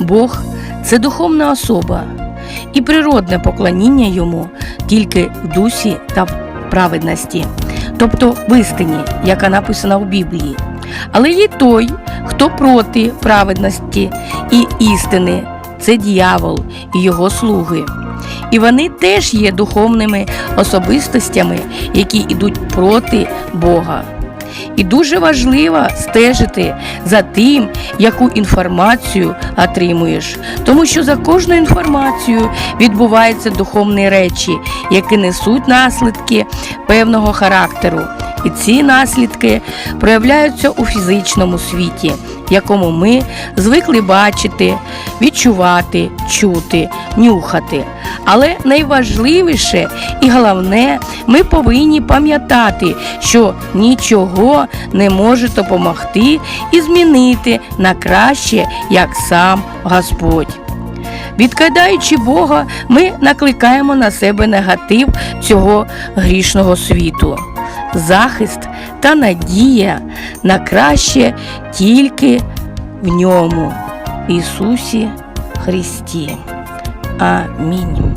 Бог це духовна особа і природне поклоніння йому тільки в дусі та в праведності, тобто в істині, яка написана у Біблії. Але є той, хто проти праведності і істини, це дьявол і його слуги. І вони теж є духовними особистостями, які йдуть проти Бога. І дуже важливо стежити за тим, яку інформацію отримуєш, тому що за кожною інформацією відбуваються духовні речі, які несуть наслідки певного характеру. І ці наслідки проявляються у фізичному світі, якому ми звикли бачити, відчувати, чути, нюхати. Але найважливіше і головне, ми повинні пам'ятати, що нічого не може допомогти і змінити на краще, як сам Господь. Відкидаючи Бога, ми накликаємо на себе негатив цього грішного світу. Захист та надія на краще тільки в ньому, Ісусі Христі. Амінь.